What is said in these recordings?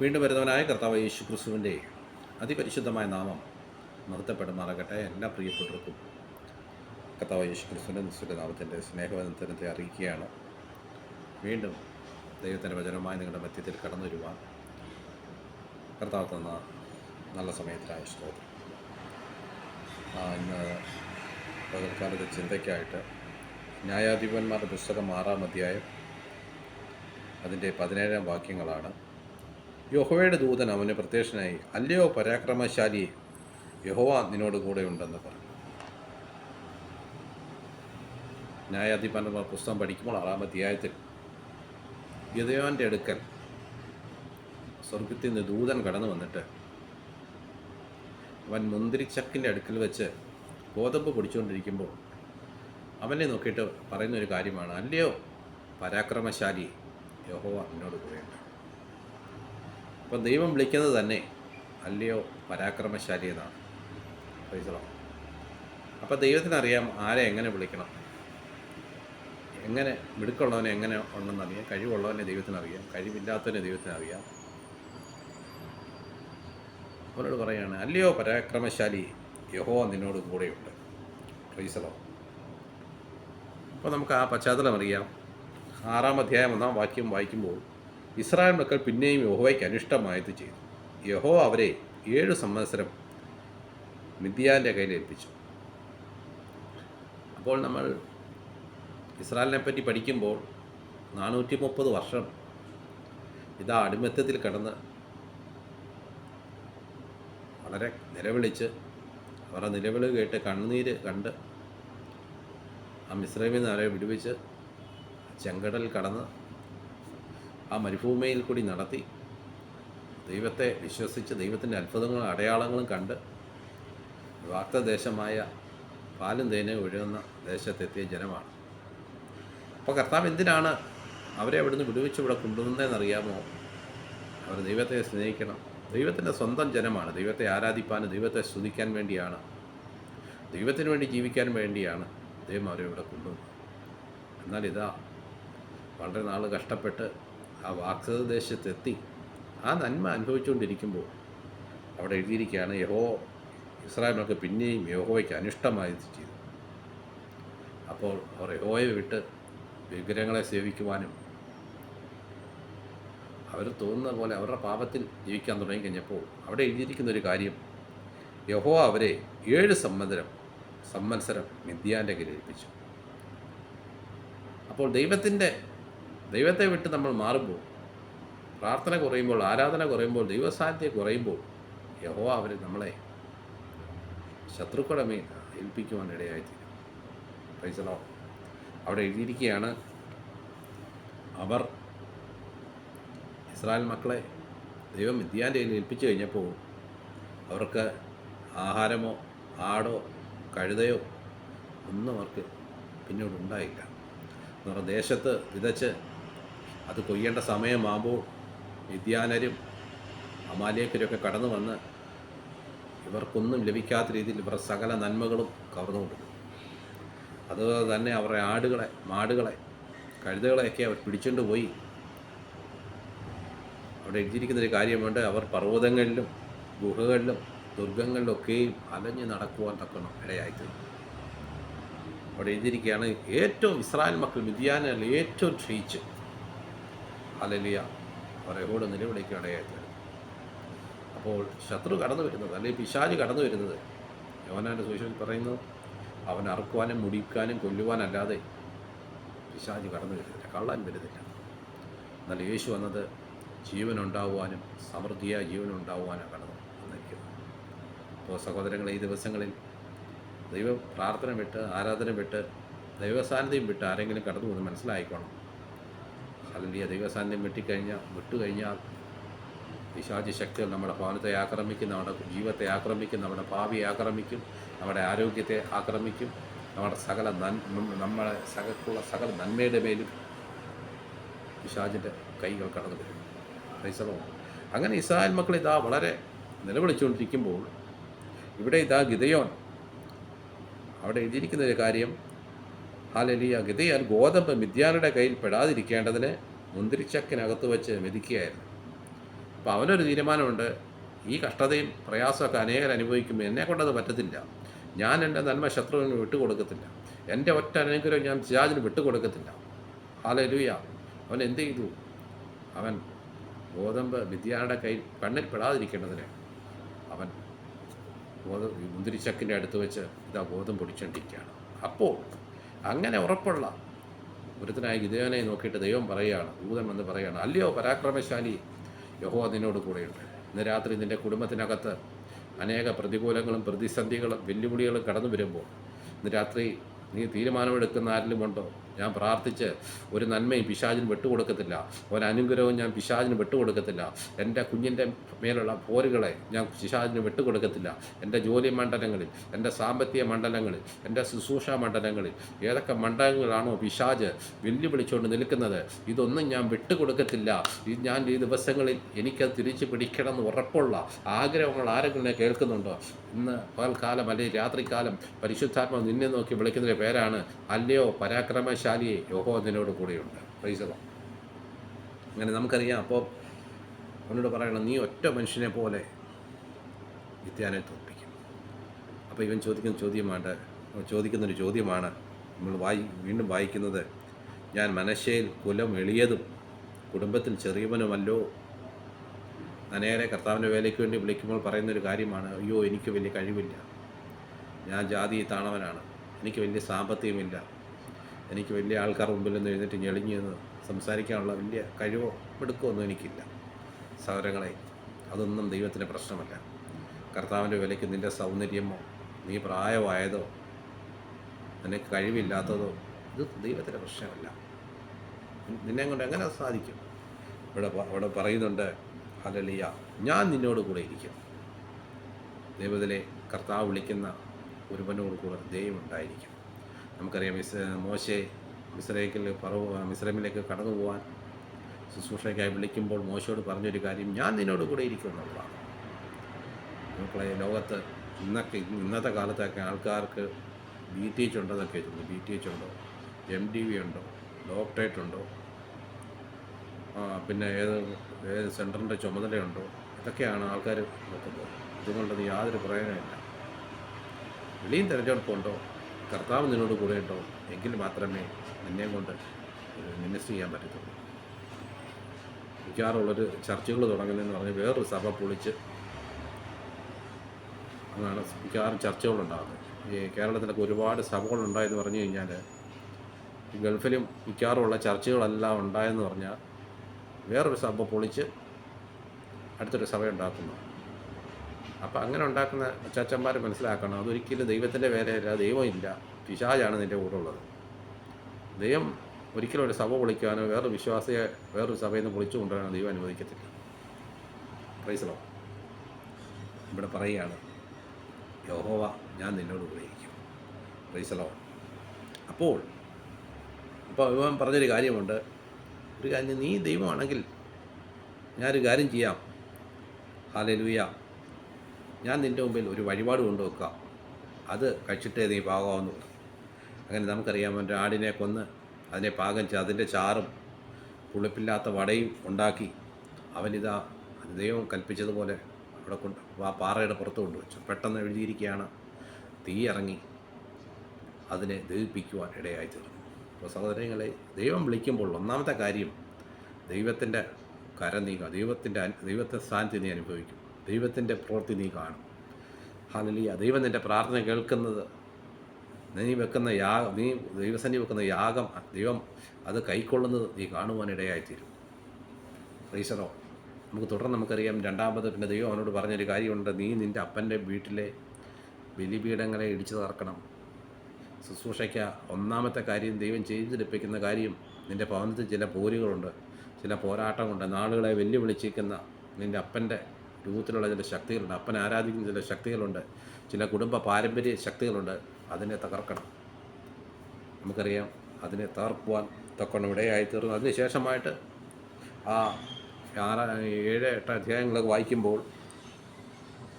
വീണ്ടും വരുന്നവനായ കർത്താവ് യേശു ക്രിസ്തുവിന്റെ അതിപരിശുദ്ധമായ നാമം നിർത്തപ്പെടുമാറാകട്ടെ എല്ലാ പ്രിയപ്പെട്ടവർക്കും. കർത്താവ് യേശു ക്രിസ്തുവിന്റെ നിശ്ചിത നാമത്തിന്റെ സ്നേഹവന്ദനത്തെ അറിയിക്കുകയാണ്. വീണ്ടും ദൈവത്തിന്റെ വചനമായി നിങ്ങളുടെ മധ്യത്തിൽ കടന്നു വരുവാൻ കർത്താവ് തന്ന നല്ല സമയത്തിനായ സ്തോത്രം. ഇന്ന് പകൽക്കാലത്തെ ചിന്തയ്ക്കായിട്ട് ന്യായാധിപന്മാരുടെ പുസ്തകം ആറാം അധ്യായം അതിന്റെ പതിനേഴാം വാക്യങ്ങളാണ്. യഹോവയുടെ ദൂതൻ അവന് പ്രത്യക്ഷനായി അല്ലയോ പരാക്രമശാലി യഹോവ നിന്നോട് കൂടെ ഉണ്ടെന്ന് പറഞ്ഞു. ന്യായാധിപന്മാർ പുസ്തകം പഠിക്കുമ്പോൾ ആറാം അധ്യായത്തിൽ ഗതയോന്റെ അടുക്കൽ സ്വർഗത്തിൽ നിന്ന് ദൂതൻ കടന്നു വന്നിട്ട് അവൻ മുന്തിരിച്ചക്കിന്റെ അടുക്കൽ വെച്ച് ഗോതമ്പ് പൊടിച്ചുകൊണ്ടിരിക്കുമ്പോൾ അവനെ നോക്കിയിട്ട് പറയുന്നൊരു കാര്യമാണ് അല്ലയോ പരാക്രമശാലി യഹോവ എന്നോട് കൂടെയുണ്ട്. അപ്പം ദൈവം വിളിക്കുന്നത് തന്നെ അല്ലയോ പരാക്രമശാലി എന്നാണ്. അപ്പം ദൈവത്തിനറിയാം ആരെ എങ്ങനെ വിളിക്കണം. എങ്ങനെ മിടുക്കുള്ളവനെ എങ്ങനെ ഉണ്ടെന്നറിയാം കഴിവുള്ളവനെ ദൈവത്തിനറിയാം. കഴിവില്ലാത്തവനെ ദൈവത്തിനറിയാം. അവരോട് പറയാണ് അല്ലയോ പരാക്രമശാലി യഹോ നിന്നോട് കൂടെയുണ്ട്. പ്രൈസലോ അപ്പോൾ നമുക്ക് ആ പശ്ചാത്തലം അറിയാം. ആറാം അധ്യായം ഒന്നാം വാക്യം വായിക്കുമ്പോൾ ഇസ്രായേൽ മക്കൾ പിന്നെയും യഹോവയ്ക്ക് അനിഷ്ടമായത് ചെയ്തു. യഹോ അവരെ ഏഴ് സംവത്സരം മിഥ്യാന്റെ കയ്യിൽ ഏൽപ്പിച്ചു. അപ്പോൾ നമ്മൾ ഇസ്രായേലിനെ പറ്റി പഠിക്കുമ്പോൾ നാനൂറ്റി മുപ്പത് വർഷം ഇതാ അടിമത്തത്തിൽ കടന്ന് വളരെ നിലവിളിച്ച് അവരുടെ നിലവിളി കേട്ട് കണ്ണുനീര് കണ്ട് ആ മിശ്രമിൽ നിന്ന് അവരെ വിടുവിച്ച് ചെങ്കടൽ കടന്ന് ആ മരുഭൂമിയിൽ കൂടി നടത്തി. ദൈവത്തെ വിശ്വസിച്ച് ദൈവത്തിന്റെ അത്ഭുതങ്ങളും അടയാളങ്ങളും കണ്ട് വാക്തദേശമായ പാലും തേനും ഒഴുകുന്ന ദേശത്തെത്തിയ ജനമാണ്. അപ്പോൾ കർത്താവ് എന്തിനാണ് അവരെ അവിടുന്ന് വിടുവിച്ച് ഇവിടെ കൊണ്ടുവന്നതെന്നറിയാമോ? അവർ ദൈവത്തെ സ്നേഹിക്കണം. ദൈവത്തിന്റെ സ്വന്തം ജനമാണ്. ദൈവത്തെ ആരാധിപ്പാനും ദൈവത്തെ സ്തുതിക്കാൻ വേണ്ടിയാണ്. ദൈവത്തിന് വേണ്ടി ജീവിക്കാൻ വേണ്ടിയാണ് ദൈവം അവരെ ഇവിടെ കൊണ്ടുവന്നത്. എന്നാൽ ഇതാ വളരെ നാൾ കഷ്ടപ്പെട്ട് ആ വാക്സദേശത്തെത്തി ആ നന്മ അനുഭവിച്ചുകൊണ്ടിരിക്കുമ്പോൾ അവിടെ എഴുതിയിരിക്കുകയാണ് യഹോ ഇസ്രായേലൊക്കെ പിന്നെയും യഹോവയ്ക്ക് അനിഷ്ടമായത് ചെയ്തു. അപ്പോൾ അവർ യഹോയെ വിട്ട് വിഗ്രഹങ്ങളെ സേവിക്കുവാനും അവർ തോന്നുന്ന പോലെ അവരുടെ പാപത്തിൽ ജീവിക്കാൻ തുടങ്ങിക്കഴിഞ്ഞപ്പോൾ അവിടെ എഴുതിയിരിക്കുന്ന ഒരു കാര്യം യഹോ അവരെ ഏഴ് സംവത്സരം സംവത്സരം മിഥ്യാന്റെ കയ്യിലേൽപ്പിച്ചു അപ്പോൾ ദൈവത്തിന്റെ ദൈവത്തെ വിട്ട് നമ്മൾ മാറുമ്പോൾ പ്രാർത്ഥന കുറയുമ്പോൾ ആരാധന കുറയുമ്പോൾ ദൈവസാന്നിധ്യം കുറയുമ്പോൾ യഹോ അവർ നമ്മളെ ശത്രുക്കളുടെ മേൽ ഏൽപ്പിക്കുവാൻ ഇടയായിത്തീരും. പൈസലോ അവിടെ എഴുതിയിരിക്കുകയാണ് അവർ ഇസ്രായേൽ മക്കളെ ദൈവം മിഥ്യാന്റെ കയ്യിൽ ഏൽപ്പിച്ചു കഴിഞ്ഞപ്പോൾ അവർക്ക് ആഹാരമോ ആടോ കഴുതയോ ഒന്നും അവർക്ക് പിന്നീട് ഉണ്ടായില്ല. എന്ന് പറഞ്ഞാൽ ദേശത്ത് വിതച്ച് അത് കൊയ്യേണ്ട സമയമാകുമ്പോൾ വിദ്യാനരും അമാലേക്കരൊക്കെ കടന്നു വന്ന് ഇവർക്കൊന്നും ലഭിക്കാത്ത രീതിയിൽ ഇവരുടെ സകല നന്മകളും കവർന്നുകൊണ്ടു അതുപോലെ തന്നെ അവരുടെ ആടുകളെ മാടുകളെ കഴുതകളെയൊക്കെ അവർ പിടിച്ചുകൊണ്ട് പോയി. അവിടെ എഴുതിയിരിക്കുന്ന ഒരു കാര്യമുണ്ട് അവർ പർവതങ്ങളിലും ഗുഹകളിലും ദുർഗങ്ങളിലൊക്കെയും അലഞ്ഞ് നടക്കുവാൻ തക്കണം ഇടയായിത്തീർന്നു. അവിടെ എഴുതിയിരിക്കുകയാണ് ഏറ്റവും ഇസ്രായേൽ മക്കൾ മിഥ്യാനിൽ ഏറ്റവും ക്ഷയിച്ച് അലലിയ പറയോട് നിലവിളിക്ക് ഇടയായിട്ട് അപ്പോൾ ശത്രു കടന്നു വരുന്നത് അല്ലെങ്കിൽ പിശാജ് കടന്നു വരുന്നത്. യോനാന്റെ സുവിശേഷം പറയുന്നു അവൻ അറുക്കുവാനും മുടിക്കാനും കൊല്ലുവാനല്ലാതെ പിശാജ് കടന്നു വരുന്നില്ല കള്ളാൻ വരുന്നില്ല. എന്നാൽ യേശു വന്നത് ജീവനുണ്ടാവുവാനും സമൃദ്ധിയായ ജീവനുണ്ടാവുവാനും കടന്നു വന്നിരിക്കുന്നത് അപ്പോൾ സഹോദരങ്ങളെ ഈ ദിവസങ്ങളിൽ ദൈവ പ്രാർത്ഥന വിട്ട് ആരാധന വിട്ട് ദൈവസാന്നിധ്യം വിട്ട് ആരെങ്കിലും കടന്നു പോകുന്നത് മനസ്സിലായിക്കോണം. അല്ലെങ്കിൽ ദൈവസാന്നിധ്യം വെട്ടിക്കഴിഞ്ഞാൽ വിട്ടുകഴിഞ്ഞാൽ പിശാചി ശക്തികൾ നമ്മുടെ ഭവനത്തെ ആക്രമിക്കും നമ്മുടെ ജീവിതത്തെ ആക്രമിക്കും നമ്മുടെ ഭാവിയെ ആക്രമിക്കും നമ്മുടെ ആരോഗ്യത്തെ ആക്രമിക്കും നമ്മുടെ സകല നമ്മളെ സകലുള്ള സകല നന്മയുടെ മേലും പിശാചിന്റെ കൈകൾ കടന്നു വരും. ക്രൈസ്തവം അങ്ങനെ ഇസ്രായേൽ മക്കൾ ഇതാ വളരെ നിലവിളിച്ചുകൊണ്ടിരിക്കുമ്പോൾ ഇവിടെ ഇതാ ഗിതയോൻ അവിടെ എഴുതിയിരിക്കുന്ന ഒരു കാര്യം ഹാലലിയ. ഗതിയാൽ ഗോതമ്പ് മിഥ്യാനയുടെ കയ്യിൽ പെടാതിരിക്കേണ്ടതിന് മുന്തിരിച്ചക്കിനകത്ത് വെച്ച് മെതിക്കുകയായിരുന്നു. അപ്പോൾ അവനൊരു തീരുമാനമുണ്ട്. ഈ കഷ്ടതയും പ്രയാസമൊക്കെ അനേകർ അനുഭവിക്കുമ്പോൾ എന്നെ കൊണ്ടത് പറ്റത്തില്ല. ഞാൻ എന്റെ നന്മ ശത്രുവിന് വിട്ടുകൊടുക്കത്തില്ല. എന്റെ ഒറ്റ അനുഗ്രഹം ഞാൻ സിയാജിന് വിട്ടുകൊടുക്കത്തില്ല. ഹാലേ ലൂയ അവൻ എന്ത് ചെയ്തു? അവൻ ഗോതമ്പ് വിദ്യാരുടെ കയ്യിൽ കണ്ണിൽ പെടാതിരിക്കേണ്ടതിന് അവൻ ഗോത മുന്തിരിച്ചക്കിന്റെ അടുത്ത് വെച്ച് ഇതാ ഗോതമ്പ് പൊടിച്ചുകൊണ്ടിരിക്കുകയാണ് അപ്പോൾ അങ്ങനെ ഉറപ്പുള്ള ഒരുത്തനായ ഗിദേവനെ നോക്കിയിട്ട് ദൈവം പറയുകയാണ് ദൂതൻ വന്ന് പറയുകയാണ് അല്ലയോ പരാക്രമശാലി? യഹോ നിന്നോട് കൂടെയുണ്ട്. ഇന്ന് രാത്രി നിന്റെ കുടുംബത്തിനകത്ത് അനേക പ്രതികൂലങ്ങളും പ്രതിസന്ധികളും വെല്ലുവിളികളും കടന്നു വരുമ്പോൾ ഇന്ന് രാത്രി നീ തീരുമാനമെടുക്കുന്ന ആരിലും ഉണ്ടോ ഞാൻ പ്രാർത്ഥിച്ച് ഒരു നന്മയും പിശാചിന് വിട്ടുകൊടുക്കത്തില്ല. ഒരനുഗ്രഹവും ഞാൻ പിശാചിന് വിട്ടുകൊടുക്കത്തില്ല. എന്റെ കുഞ്ഞിന്റെ മേലുള്ള പോരുകളെ ഞാൻ പിശാചിന് വിട്ടുകൊടുക്കത്തില്ല. എന്റെ ജോലി മണ്ഡലങ്ങളിൽ എന്റെ സാമ്പത്തിക മണ്ഡലങ്ങളിൽ എന്റെ ശുശ്രൂഷ മണ്ഡലങ്ങളിൽ ഏതൊക്കെ മണ്ഡലങ്ങളാണോ പിശാജ് വെല്ലുവിളിച്ചുകൊണ്ട് നിൽക്കുന്നത് ഇതൊന്നും ഞാൻ വിട്ടുകൊടുക്കത്തില്ല. ഈ ഞാൻ ഈ ദിവസങ്ങളിൽ എനിക്കത് തിരിച്ചു പിടിക്കണം എന്ന് ഉറപ്പുള്ള ആഗ്രഹങ്ങൾ ആരെങ്കിലും കേൾക്കുന്നുണ്ടോ? ഇന്ന് പകൽക്കാലം അല്ലെങ്കിൽ രാത്രികാലം പരിശുദ്ധാത്മ നിന്നെ നോക്കി വിളിക്കുന്നതിന്റെ പേരാണ് അല്ലയോ പരാക്രമശാലിയെ യോഹോ നിന്നോട് കൂടെയുണ്ട് പൈസതോ അങ്ങനെ നമുക്കറിയാം അപ്പോൾ അവനോട് പറയണം നീ ഒറ്റ മനുഷ്യനെ പോലെ വിദ്യാനെ തോൽപ്പിക്കും. അപ്പോൾ ഇവൻ ചോദിക്കുന്ന ചോദ്യമാണ് ചോദിക്കുന്നൊരു ചോദ്യമാണ് നമ്മൾ വായി വീണ്ടും വായിക്കുന്നത് ഞാൻ മനശ്ശയിൽ കുലം എളിയതും കുടുംബത്തിൽ ചെറിയവനുമല്ലോ? അനേരെ കർത്താവിന്റെ വേലയ്ക്ക് വേണ്ടി വിളിക്കുമ്പോൾ പറയുന്നൊരു കാര്യമാണ് അയ്യോ എനിക്ക് വലിയ കഴിവില്ല. ഞാൻ ജാതി താണവനാണ്. എനിക്ക് വലിയ സാമ്പത്തികമില്ല. എനിക്ക് വലിയ ആൾക്കാർ മുമ്പിൽ നിന്ന് എഴുന്നേറ്റ് ഞെളിഞ്ഞ് നിന്ന് സംസാരിക്കാനുള്ള വലിയ കഴിവോ മിടുക്കോ ഒന്നും എനിക്കില്ല. സഹോദരങ്ങളെ അതൊന്നും ദൈവത്തിന്റെ പ്രശ്നമല്ല. കർത്താവിന്റെ വിലയ്ക്ക് നിന്റെ സൗന്ദര്യമോ നീ പ്രായമായതോ നിനക്ക് കഴിവില്ലാത്തതോ ഇത് ദൈവത്തിന്റെ പ്രശ്നമല്ല. നിന്നെ കൊണ്ട് എങ്ങനെ സാധിക്കും? ഇവിടെ അവിടെ പറയുന്നുണ്ട് ഹലലിയ ഞാൻ നിന്നോട് കൂടെ ഇരിക്കും. ദൈവത്തിലെ കർത്താവ് വിളിക്കുന്ന ഒരുവനോട് കൂടെ ദൈവം ഉണ്ടായിരിക്കും. നമുക്കറിയാം മിസ് മോശെ മിസ്രൈക്കിൽ പറവ് മിസ്രൈമിലേക്ക് കടന്നു പോകാൻ ശുശ്രൂഷയ്ക്കായി വിളിക്കുമ്പോൾ മോശയോട് പറഞ്ഞൊരു കാര്യം ഞാൻ നിന്നോട് കൂടെ ഇരിക്കും എന്നുള്ളതാണ്. മക്കളെ ലോകത്ത് ഇന്നൊക്കെ ഇന്നത്തെ കാലത്തൊക്കെ ആൾക്കാർക്ക് ബി ടി എച്ച് ഉണ്ടെന്നൊക്കെ ചോദിച്ചു. ബി ടി എച്ച് ഉണ്ടോ? എം ഡി വി ഉണ്ടോ? ഡോക്ടറേറ്റ് ഉണ്ടോ? പിന്നെ ഏത് ഏത് സെന്ററിന്റെ ചുമതലയുണ്ടോ? ഇതൊക്കെയാണ് ആൾക്കാർ നോക്കുന്നത്. ഇതുകൊണ്ടത് യാതൊരു പ്രയോജനമില്ല വെളിയും തിരഞ്ഞെടുപ്പുണ്ടോ? കർത്താവ് നിന്നോട് കൂടെ ഉണ്ടോ? എങ്കിൽ മാത്രമേ നിന്നെ കൊണ്ട് മിനിസ്റ്റർ ചെയ്യാൻ പറ്റത്തുള്ളൂ. മിക്കവാറുള്ളൊരു ചർച്ചകൾ തുടങ്ങുന്നതെന്ന് പറഞ്ഞ് വേറൊരു സഭ പൊളിച്ച് അതാണ് മിക്കവാറും ചർച്ചകളുണ്ടാകുന്നത് ഈ കേരളത്തിലൊക്കെ ഒരുപാട് സഭകളുണ്ടായെന്ന് പറഞ്ഞു കഴിഞ്ഞാൽ ഗൾഫിലും മിക്കവാറുമുള്ള ചർച്ചകളെല്ലാം ഉണ്ടായെന്ന് പറഞ്ഞാൽ വേറൊരു സഭ പൊളിച്ച് അടുത്തൊരു സഭ ഉണ്ടാക്കുന്നു. അപ്പം അങ്ങനെ ഉണ്ടാക്കുന്ന അച്ചാച്ചന്മാർ മനസ്സിലാക്കണം അതൊരിക്കലും ദൈവത്തിന്റെ വേലയല്ല ദൈവമില്ല പിശാജാണ് നിന്റെ കൂടെ ഉള്ളത്. ദൈവം ഒരിക്കലും ഒരു സഭ പൊളിക്കാനോ വേറൊരു വിശ്വാസിയെ വേറൊരു സഭയിൽ നിന്ന് പൊളിച്ചു കൊണ്ടുവരാനോ ദൈവം അനുവദിക്കത്തില്ല. പ്രൈസലോ ഇവിടെ പറയുകയാണ് യഹോവ ഞാൻ നിന്നോട് ഉപയോഗിക്കും പ്രൈസലോ അപ്പോൾ അപ്പോൾ ഇവൻ പറഞ്ഞൊരു കാര്യമുണ്ട്. ഒരു കാര്യം നീ ദൈവമാണെങ്കിൽ ഞാനൊരു കാര്യം ചെയ്യാം. ഹാലലൂയ ഞാൻ നിന്റെ മുമ്പിൽ ഒരു വഴിപാട് കൊണ്ടുവെക്കാം. അത് കഴിച്ചിട്ടേ നീ പാകമാവെന്ന് പറഞ്ഞു അങ്ങനെ നമുക്കറിയാം എന്റെ ആടിനെ കൊന്ന് അതിനെ പാകം ചെയ്ത് അതിന്റെ ചാറും പുളിപ്പില്ലാത്ത വടയും ഉണ്ടാക്കി അവനിതാ ദൈവം കൽപ്പിച്ചതുപോലെ അവിടെ കൊണ്ട് ആ പാറയുടെ പുറത്ത് കൊണ്ടുവച്ചു. പെട്ടെന്ന് എഴുതിയിരിക്കുകയാണ് തീ ഇറങ്ങി അതിനെ ദഹിപ്പിക്കുവാൻ ഇടയായി തീർന്നു. അപ്പോൾ സഹോദരങ്ങളെ ദൈവം വിളിക്കുമ്പോൾ ഒന്നാമത്തെ കാര്യം ദൈവത്തിന്റെ കരം നീങ്ങുക ദൈവത്തിന്റെ ദൈവത്തെ സ്ഥാനത്ത് നീ അനുഭവിക്കും. ദൈവത്തിന്റെ പ്രവൃത്തി നീ കാണും. ഹാലലിയ ദൈവം നിന്റെ പ്രാർത്ഥന കേൾക്കുന്നത് നീ വെക്കുന്ന യാഗം നീ ദൈവസന്നി വെക്കുന്ന യാഗം ദൈവം അത് കൈക്കൊള്ളുന്നത് നീ കാണുവാനിടയായിത്തീരും റീസറോ നമുക്ക് തുടർന്ന് നമുക്കറിയാം രണ്ടാമത് പിന്നെ ദൈവം അവനോട് പറഞ്ഞൊരു കാര്യമുണ്ട്. നീ നിന്റെ അപ്പന്റെ വീട്ടിലെ ബലിപീഠങ്ങളെ ഇടിച്ചു തകർക്കണം. ശുശ്രൂഷയ്ക്ക്. ഒന്നാമത്തെ കാര്യം ദൈവം ചെയ്തു ലഭിക്കുന്ന കാര്യം നിന്റെ ഭവനത്തിൽ ചില പോരുകളുണ്ട് ചില പോരാട്ടമുണ്ട് നാളുകളെ വെല്ലുവിളിച്ചിരിക്കുന്ന നിന്റെ അപ്പന്റെ രൂപത്തിലുള്ള ചില ശക്തികളുണ്ട് അപ്പൻ ആരാധിക്കുന്ന ചില ശക്തികളുണ്ട് ചില കുടുംബ പാരമ്പര്യ ശക്തികളുണ്ട് അതിനെ തകർക്കണം. നമുക്കറിയാം അതിനെ തകർക്കുവാൻ തക്കണം ഇടയായി തീർന്നു അതിന് ശേഷമായിട്ട് ആ ആറ് ഏഴ് എട്ട് അധ്യായങ്ങളൊക്കെ വായിക്കുമ്പോൾ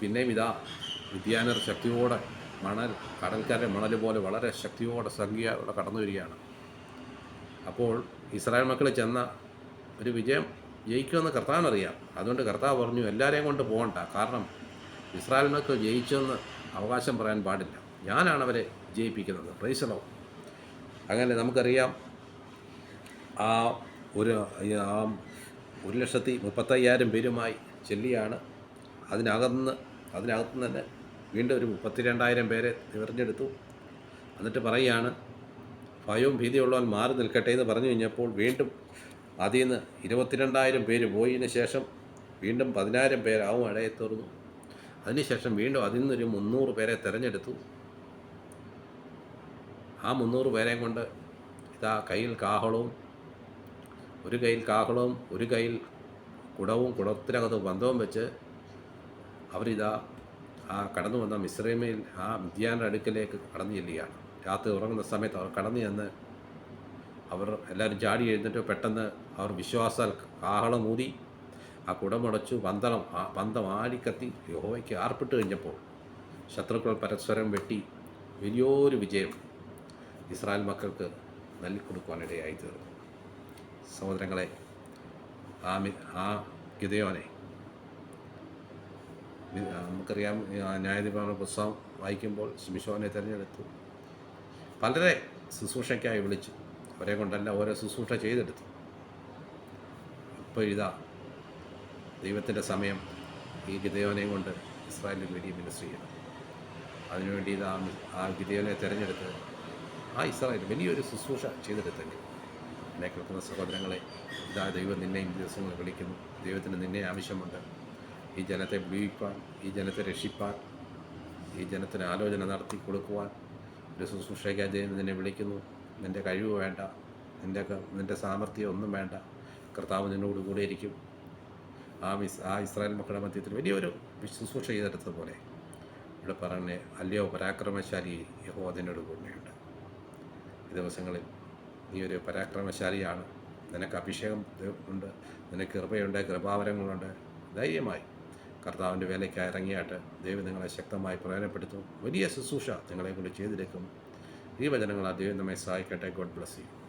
പിന്നെയും ഇതാ വിദ്യാനർ ശക്തിയോടെ മണൽ കടൽക്കാരുടെ മണൽ പോലെ വളരെ ശക്തിയോടെ സംഖ്യയോടെ കടന്നു വരികയാണ് അപ്പോൾ ഇസ്രായേൽ മക്കൾ ചെന്ന ഒരു വിജയം ജയിക്കുമെന്ന് കർത്താവിനറിയാം. അതുകൊണ്ട് കർത്താവ് പറഞ്ഞു എല്ലാവരെയും കൊണ്ട് പോകണ്ട. കാരണം ഇസ്രായേൽ മക്കൾ ജയിച്ചെന്ന് അവകാശം പറയാൻ പാടില്ല. ഞാനാണ് അവരെ ജയിപ്പിക്കുന്നത്. പ്രൈസലോ അങ്ങനെ നമുക്കറിയാം ആ ഒരു ആ ഒരു ലക്ഷത്തി മുപ്പത്തയ്യായിരം പേരുമായി ചെല്ലിയാണ്. അതിനകത്തുനിന്ന് അതിനകത്തു നിന്ന് തന്നെ വീണ്ടും ഒരു മുപ്പത്തിരണ്ടായിരം പേരെ തിരഞ്ഞെടുത്തു. എന്നിട്ട് പറയുകയാണ് ഭയവും ഭീതിയുള്ളവൻ മാറി നിൽക്കട്ടെ എന്ന് പറഞ്ഞു കഴിഞ്ഞപ്പോൾ വീണ്ടും അതിൽ നിന്ന് ഇരുപത്തിരണ്ടായിരം പേര് പോയതിന് ശേഷം വീണ്ടും പതിനായിരം പേരാവും ഇടയെ തീർന്നു. അതിനുശേഷം വീണ്ടും അതിൽ നിന്നൊരു മുന്നൂറ് പേരെ തിരഞ്ഞെടുത്തു. ആ മുന്നൂറ് പേരെ കൊണ്ട് ഇതാ കയ്യിൽ കാഹളവും ഒരു കയ്യിൽ കാഹളവും ഒരു കയ്യിൽ കുടവും കുടത്തിനകത്ത് ബന്ധവും വെച്ച് അവരിതാ ആ കടന്നു വന്ന മിശ്രമയിൽ ആ മിഥ്യാന്റെ അടുക്കലേക്ക് കടന്നു ചെല്ലുകയാണ്. രാത്രി ഉറങ്ങുന്ന സമയത്ത് അവർ കടന്നു ചെന്ന് അവർ എല്ലാവരും ചാടി എഴുന്നിട്ട് പെട്ടെന്ന് അവർ വിശ്വാസാൽ കാഹളം ഊതി ആ കുടമുടച്ചു പന്തളം പന്തം ആടിക്കത്തി യഹോവയ്ക്ക് ആർപ്പിട്ട് കഴിഞ്ഞപ്പോൾ ശത്രുക്കൾ പരസ്പരം വെട്ടി വലിയൊരു വിജയം ഇസ്രായേൽ മക്കൾക്ക് നൽകിക്കൊടുക്കുവാനിടയായി തീർന്നു സഹോദരങ്ങളെ ആ ആ ഗിതയോനെ നമുക്കറിയാം ന്യായാധിപരുടെ പുസ്തകം വായിക്കുമ്പോൾ ശിമിഷോനെ തിരഞ്ഞെടുത്തു. പലരെ ശുശ്രൂഷയ്ക്കായി വിളിച്ചു. അവരെ കൊണ്ടല്ല ഓരോ ശുശ്രൂഷ ചെയ്തെടുത്തു. ഇപ്പോൾ ഇതാ ദൈവത്തിന്റെ സമയം ഈ ഗിതയോനെയും കൊണ്ട് ഇസ്രായേലിൽ വലിയ മിനിസ്ട്രി ചെയ്യണം. അതിനുവേണ്ടി ഇതാ ആ ഗിതയോനെ തിരഞ്ഞെടുത്ത് ആ ഇസ്രായേൽ വലിയൊരു ശുശ്രൂഷ ചെയ്തെടുത്തെങ്കിൽ എന്നെ കേൾക്കുന്ന സഹോദരങ്ങളെ ഇതാ ദൈവം നിന്നെയും ഈ ദിവസങ്ങളിൽ വിളിക്കുന്നു. ദൈവത്തിന് നിന്നെ ആവശ്യമുണ്ട്. ഈ ജനത്തെ വിടുവിപ്പാൻ ഈ ജനത്തെ രക്ഷിപ്പാൻ ഈ ജനത്തിന് ആലോചന നടത്തി കൊടുക്കുവാൻ ഒരു ശുശ്രൂഷയ്ക്കായി ദൈവം നിന്നെ വിളിക്കുന്നു. നിന്റെ കഴിവ് വേണ്ട. നിന്റെ നിന്റെ സാമർഥ്യം ഒന്നും വേണ്ട. കർത്താവ് നിന്നോട് കൂടെ ഇരിക്കും. ആ മിസ് ആ ഇസ്രായേൽ മക്കളുടെ മധ്യത്തിൽ വലിയൊരു ശുശ്രൂഷ ചെയ്തെടുത്തതുപോലെ ഇവിടെ പറഞ്ഞ അല്ലയോ പരാക്രമശാലി യഹോ അതിനോട് കൂടെയുണ്ട്. ഈ ദിവസങ്ങളിൽ നീ ഒരു പരാക്രമശാലിയാണ്. നിനക്ക് അഭിഷേകം ഉണ്ട് നിനക്ക് കൃപയുണ്ട് കൃപാവരങ്ങളുണ്ട്. ധൈര്യമായി കർത്താവിന്റെ വേലയ്ക്കായി ഇറങ്ങിയാട്ട് ദൈവം നിങ്ങളെ ശക്തമായി പ്രയോജനപ്പെടുത്തും. വലിയ ശുശ്രൂഷ നിങ്ങളെ കൊണ്ട് ചെയ്തെടുക്കും ഈ വചനങ്ങൾ ദൈവം നമ്മെ സഹായിക്കട്ടെ. God bless you